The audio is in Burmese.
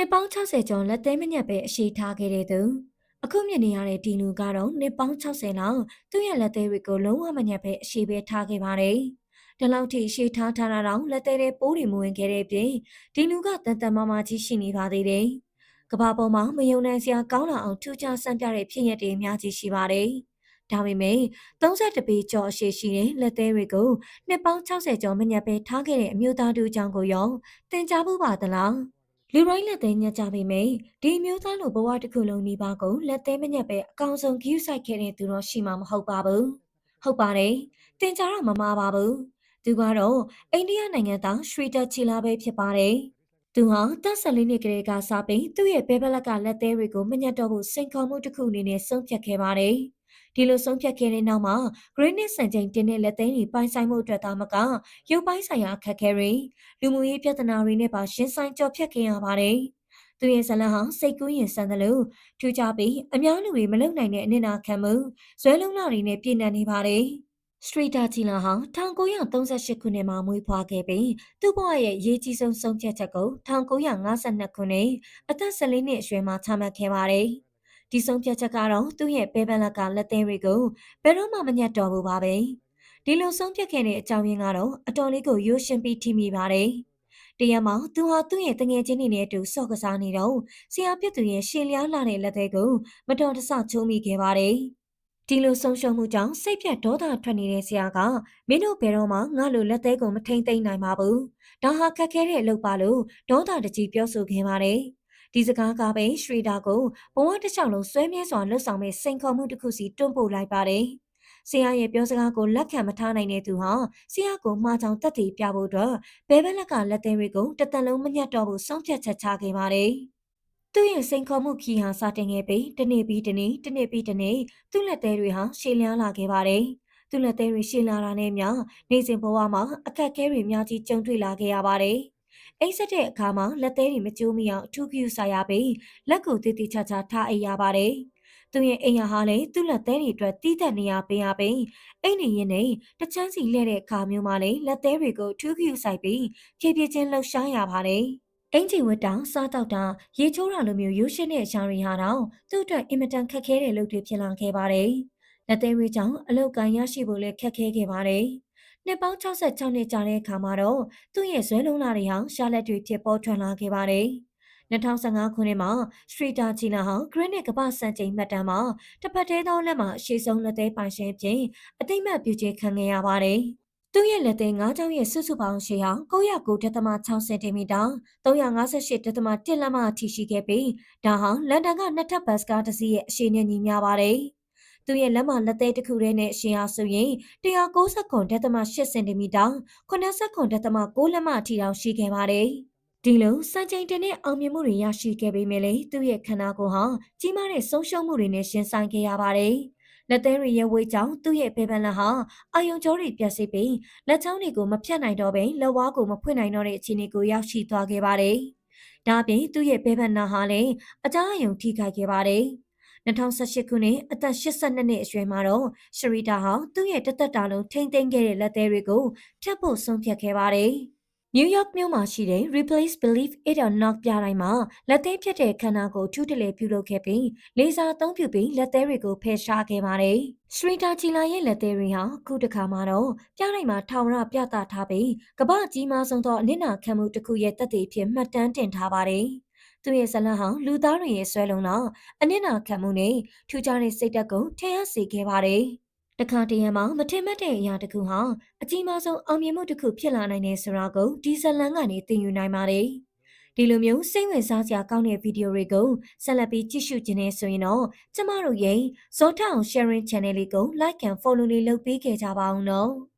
နှစ်ပေါင်း60ကျော်လက်သေးမညက်ပဲအရှိထားခဲ့တဲ့သူအခုမြင်နေရတဲ့ဒီလူကတော့နှစ်ပေါင်း60လောက်သူ့ရဲ့လက်သေးတွေကိုလုံးဝမညက်ပဲအရှိပဲထားခဲ့ပါတယ်။ဒီလောက်ထိအရှိထားထားတာတော့လက်သေးတွေပိုးတွေမဝင်ခဲ့တဲ့ပြင်ဒီလူကတန်တန်မာမာကြီးရှိနေပါသေးတယ်။ကဘာပေါ်မှာမယုံနိုင်စရာကောင်းလာအောင်ထူးခြားဆန်းပြတဲ့ဖြစ်ရပ်တွေအများကြီးရှိပါတယ်။ဒါပေမဲ့32ပေကျော်အရှိရှိတဲ့လက်သေးတွေကိုနှစ်ပေါင်း60ကျော်မညက်ပဲထားခဲ့တဲ့အမျိုးသားတို့အကြောင်းကိုရောသင်ကြားဖို့ပါသလား။ လူရိုင်းလက်သေးညက်ကြပေမယ့်ဒီမျိုးသားလိုဘဝတစ်ခုလုံးနှီးပါကိုလက်သေးမညက်ပဲအကောင်ဆုံးဂယူးဆိုင်ခဲ့တဲ့သူတော့ရှိမှာမဟုတ်ပါဘူးဟုတ်ပါတယ်တင်ကြတော့မမာပါဘူးသူကတော့အိန္ဒိယနိုင်ငံသားရှရီတာချီလာပဲဖြစ်ပါတယ်သူဟာတက်ဆက်လေးနှစ်ကလေးကစပြီးသူ့ရဲ့ဘဲဘလက်ကလက်သေးတွေကိုမညက်တော့ဘူးစိန်ခေါ်မှုတစ်ခုအနေနဲ့ဆုံးဖြတ်ခဲ့ပါတယ် ဒီလိုဆုံးဖြတ်ခဲ့တဲ့နောက်မှာ Granite စံချိန်တင်တဲ့လက်သိန်းတွေပိုင်ဆိုင်မှုအတွက်သာမကရုပ်ပိုင်းဆိုင်ရာအခက်အခဲတွေလူမှုရေးပြဿနာတွေနဲ့ပါရှင်ဆိုင်ကြော်ဖြတ်ခဲ့ရပါတယ်။သူရဲ့ဇလန်ဟာစိတ်ကူးရင်ဆန်တယ်လို့ထူးခြားပြီးအများလူတွေမလုံနိုင်တဲ့အနစ်နာခံမှုဇွဲလုံးလာတွေနဲ့ပြည့်နှက်နေပါတယ်။စထရီတာချီလာဟာ1938ခုနှစ်မှာမွေးဖွားခဲ့ပြီးသူ့ဘဝရဲ့အရေးကြီးဆုံးဆုံးဖြတ်ချက်ကို1952ခုနှစ်အသက်14နှစ်အရွယ်မှာချမှတ်ခဲ့ပါတယ်။ ဒီဆုံးဖြတ်ချက်ကတော့သူ့ရဲ့ပဲပန်းလက်ကလက်သေးတွေကိုဘယ်တော့မှမညတ်တော်ဘူးပါပဲဒီလိုဆုံးဖြတ်ခဲ့တဲ့အကြောင်းရင်းကတော့အတော်လေးကိုရိုးရှင်းပြီးထိမိပါတယ်တရမောင်သူဟာသူ့ရဲ့တငယ်ချင်းတွေနဲ့အတူစော့ကစားနေတော့ဆရာပြစ်သူရဲ့ရှေလျားလာတဲ့လက်သေးကိုမတော်တဆချိုးမိခဲ့ပါတယ်ဒီလိုဆုံးရှုံးမှုကြောင့်စိတ်ပြတ်ဒေါသထွက်နေတဲ့ဆရာကမင်းတို့ဘယ်တော့မှငါ့လိုလက်သေးကိုမထိမ့်သိမ့်နိုင်ပါဘူး။ဒါဟာခက်ခဲတဲ့အလုပ်ပါလို့ဒေါသတကြီးပြောဆိုခဲ့ပါတယ်။ ဒီစကားကပဲရှရီဒါကိုဘဝတစ်လျှောက်လုံးဆွဲမြဲစွာလှုပ်ဆောင်မဲ့စိန်ခေါ်မှုတစ်ခုစီတွန်းပို့လိုက်ပါတယ်။ဆရာရဲ့ပြောစကားကိုလက်ခံမထားနိုင်တဲ့သူဟာဆရာကိုမှားချောင်တက်တည်ပြဖို့အတွက်ဘဲဘက်လက်ကလက်သေးတွေကိုတသက်လုံးမညတ်တော့ဘူးဆုံးဖြတ်ချက်ချခဲ့ပါတယ်။သူ့ရဲ့စိန်ခေါ်မှုခီဟာစတင်ခဲ့ပြီးတနေ့ပြီးတနေ့တနေ့ပြီးတနေ့သူ့လက်သေးတွေဟာရှည်လျားလာခဲ့ပါတယ်။သူ့လက်သေးတွေရှည်လာတာနဲ့မျှနေစဉ်ဘဝမှာအခက်အခဲတွေများကြီးကြုံတွေ့လာခဲ့ရပါတယ်။ အိတ်ဆက်တဲ့အခါမှာလက်သေးတွေမကျိုးမိအောင်အထူးပြုစားရပြီးလက်ကိုတည်တည်ချာချာထားအိပ်ရပါတယ်။သူရဲ့အိမ်ရဟာလည်းသူ့လက်သေးတွေအတွက်တီးတဲ့နေရာပေးရပြီးအိမ်နေရင်နဲ့တချမ်းစီလှဲ့တဲ့အခါမျိုးမှာလည်းလက်သေးတွေကိုထူးပြုဆိုင်ပြီးဖြည်းဖြည်းချင်းလှုပ်ရှားရပါတယ်။အင်ဂျီဝတ်တောင်စားတောက်တာရေချိုးတာလိုမျိုးရိုးရှင်းတဲ့အရာတွေဟာတော့သူ့အတွက်အင်မတန်ခက်ခဲတဲ့လုပ်တွေဖြစ်လာခဲ့ပါတယ်။လက်သေးတွေကြောင့်အလောက်ကန်ရရှိဖို့လည်းခက်ခဲခဲ့ပါတယ်။ နှစ်ပေါင်း66နှစ်ကြာတဲ့အခါမှာတော့သူ့ရဲ့ဇွဲလုံးလာတွေဟာရှာလက်တွေဖြစ်ပေါ်ထွက်လာခဲ့ပါတယ်။2015ခုနှစ်မှာစထရီတာချီလာဟာဂရနစ်ကမ္ဘာစံချိန်မှတ်တမ်းမှာတစ်ဖက်သေးသောလက်မှာအရှိဆုံးလက်သေးပိုင်ရှင်ဖြင့်အသိမှတ်ပြုခြင်းခံခဲ့ရပါတယ်။သူ့ရဲ့လက်သေး၅ချောင်းရဲ့စုစုပေါင်းရှေးဟာ909.6စင်တီမီတာ358.1လက်မအထိရှိခဲ့ပြီးဒါဟာလန်ဒန်ကနှစ်ထပ်ဘတ်စကားတစ်စီးရဲ့အရှိန်နဲ့ညီမျှပါတယ်။ သူရဲ့လက်မလက်သေးတစ်ခုတည်းနဲ့ရှင်အားဆိုရင်190.8စင်တီမီတာ89.6လက်မအထိတောင်ရှိခဲ့ပါတယ်။ဒီလိုစံချိန်တင်တဲ့အောင်မြင်မှုတွေရရှိခဲ့ပေမဲ့လည်းသူ့ရဲ့ခန္ဓာကိုယ်ဟာကြီးမားတဲ့ဆုံးရှုံးမှုတွေနဲ့ရှင်ဆိုင်ခဲ့ရပါတယ်။လက်သေးတွေရဲ့ဝေးကြောင့်သူ့ရဲ့ပေပန်လက်ဟာအာယုံကြောတွေပြတ်စီပြီးလက်ချောင်းတွေကိုမဖြတ်နိုင်တော့ဘဲလက်ဝါးကိုမဖွင့်နိုင်တော့တဲ့အခြေအနေကိုရောက်ရှိသွားခဲ့ပါတယ်။ဒါပြင်သူ့ရဲ့ပေပန်နာဟာလည်းအကြအယုံထိခိုက်ခဲ့ပါတယ်။ 2018ခုနှစ်အသက်82နှစ်အရွယ်မှာတော့ရှရီတာဟာသူ့ရဲ့တသက်တာလုံးထိမ့်သိမ်းခဲ့တဲ့လက်သေးတွေကိုဖြတ်ဖို့ဆုံးဖြတ်ခဲ့ပါတယ်။နယူးယောက်မြို့မှာရှိတဲ့ Replace Believe It or Not ပြတိုင်းမှာလက်သေးဖြတ်တဲ့ခန္ဓာကိုထူးတလဲပြုလုပ်ခဲ့ပြီးလေဆာအသုံးပြုပြီးလက်သေးတွေကိုဖယ်ရှားခဲ့ပါတယ်။ရှရီတာချီလာရဲ့လက်သေးတွေဟာခုတခါမှာတော့ပြတိုင်းမှာထောင်ရပြသထားပြီးကမ္ဘာကြီးမားဆုံးသောအနစ်နာခံမှုတစ်ခုရဲ့တက်သေးဖြစ်မှတ်တမ်းတင်ထားပါတယ်။ သူရဲ့ဇလန်းဟောင်းလူသားတွေရဲ့ဆွဲလုံးတော့အနစ်နာခံမှုနဲ့ထူးခြားတဲ့စိတ်ဓာတ်ကိုထင်ဟပ်စေခဲ့ပါတယ်။တခါတရံမှာမထင်မှတ်တဲ့အရာတစ်ခုဟာအကြီးမားဆုံးအောင်မြင်မှုတစ်ခုဖြစ်လာနိုင်တယ်ဆိုတာကိုဒီဇလန်ကနေသင်ယူနိုင်ပါတယ်။ဒီလိုမျိုးစိတ်ဝင်စားစရာကောင်းတဲ့ဗီဒီယိုတွေကိုဆက်လက်ပြီးကြည့်ရှုခြင်းနဲ့ဆိုရင်တော့ကျမတို့ရဲ့ဇောထအောင် sharing channel လေးကို like and follow လေးလုပ်ပေးခဲ့ကြပါအောင်နော်။